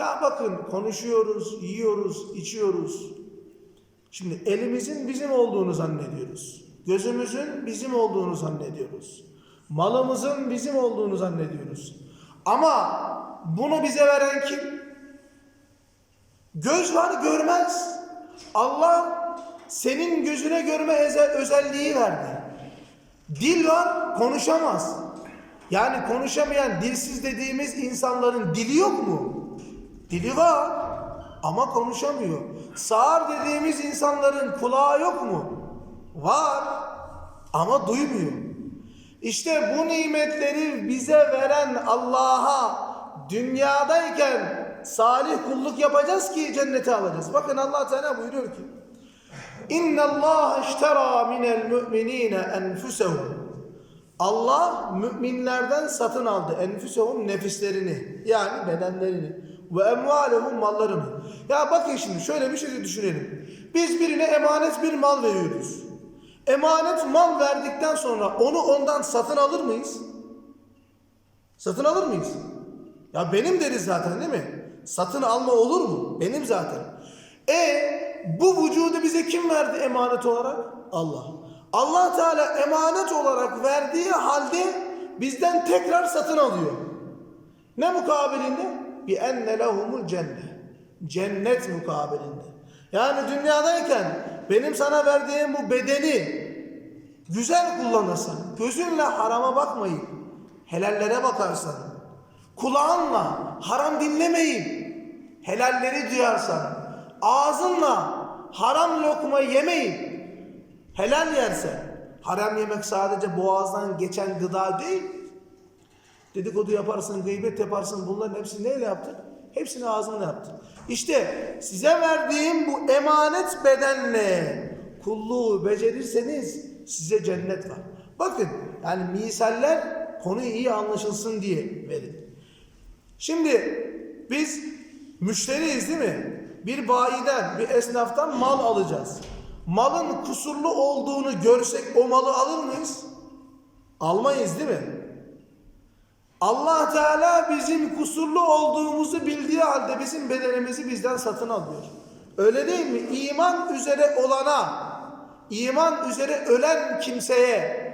Ya bakın konuşuyoruz, yiyoruz, içiyoruz. Şimdi elimizin bizim olduğunu zannediyoruz. Gözümüzün bizim olduğunu zannediyoruz. Malımızın bizim olduğunu zannediyoruz. Ama bunu bize veren kim? Göz var görmez. Allah senin gözüne görme özelliği verdi. Dil var konuşamaz. Yani konuşamayan dilsiz dediğimiz insanların dili yok mu? Dili var ama konuşamıyor. Sağır dediğimiz insanların kulağı yok mu? Var ama duymuyor. İşte bu nimetleri bize veren Allah'a dünyadayken salih kulluk yapacağız ki cennete alacağız. Bakın Allah Teala buyuruyor ki İnna Allah iştera minel mu'minine enfusehum Allah müminlerden satın aldı enfüsehum nefislerini yani bedenlerini ve emvalehum mallarını. Ya bakın şimdi şöyle bir şey düşünelim. Biz birine emanet bir mal veriyoruz. Emanet mal verdikten sonra onu ondan satın alır mıyız? Satın alır mıyız? Ya benim deriz zaten değil mi? Satın alma olur mu? Benim zaten. E bu vücudu bize kim verdi emanet olarak? Allah. Allah Teala emanet olarak verdiği halde bizden tekrar satın alıyor. Ne mukabilinde? Bi enne lehumul cennet. Cennet mukabilinde. Yani dünyadayken benim sana verdiğim bu bedeni güzel kullanırsan, gözünle harama bakmayıp helallere bakarsan, kulağınla haram dinlemeyip helalleri duyarsan, ağzınla haram lokma yemeyip helal yersen, haram yemek sadece boğazdan geçen gıda değil, dedikodu yaparsın, gıybet yaparsın bunların hepsini neyle yaptın? Hepsini ağzınla yaptın. İşte size verdiğim bu emanet bedenle kulluğu becerirseniz size cennet var. Bakın yani misaller konu iyi anlaşılsın diye verin. Şimdi biz müşteriyiz değil mi? Bir bayiden, bir esnaftan mal alacağız. Malın kusurlu olduğunu görsek o malı alır mıyız? Almayız değil mi? Allah Teala bizim kusurlu olduğumuzu bildiği halde bizim bedenimizi bizden satın alıyor. Öyle değil mi? İman üzere olana, iman üzere ölen kimseye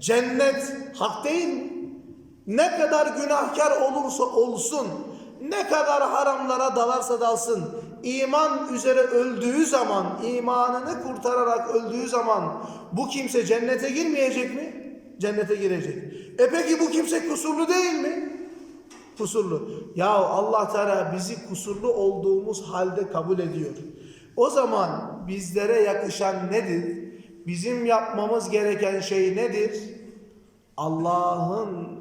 cennet hak değil mi? Ne kadar günahkar olursa olsun, ne kadar haramlara dalarsa dalsın, iman üzere öldüğü zaman, imanını kurtararak öldüğü zaman bu kimse cennete girmeyecek mi? Cennete girecek. E peki bu kimse kusurlu değil mi? Kusurlu. Ya Allah Teala bizi kusurlu olduğumuz halde kabul ediyor. O zaman bizlere yakışan nedir? Bizim yapmamız gereken şey nedir? Allah'ın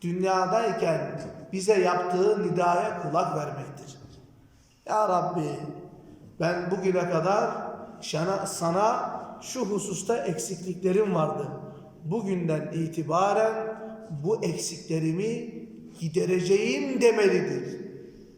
dünyadayken bize yaptığı nidaya kulak vermektir. Ya Rabbi ben bugüne kadar sana, sana şu hususta eksikliklerim vardı. Bugünden itibaren bu eksiklerimi gidereceğim demelidir.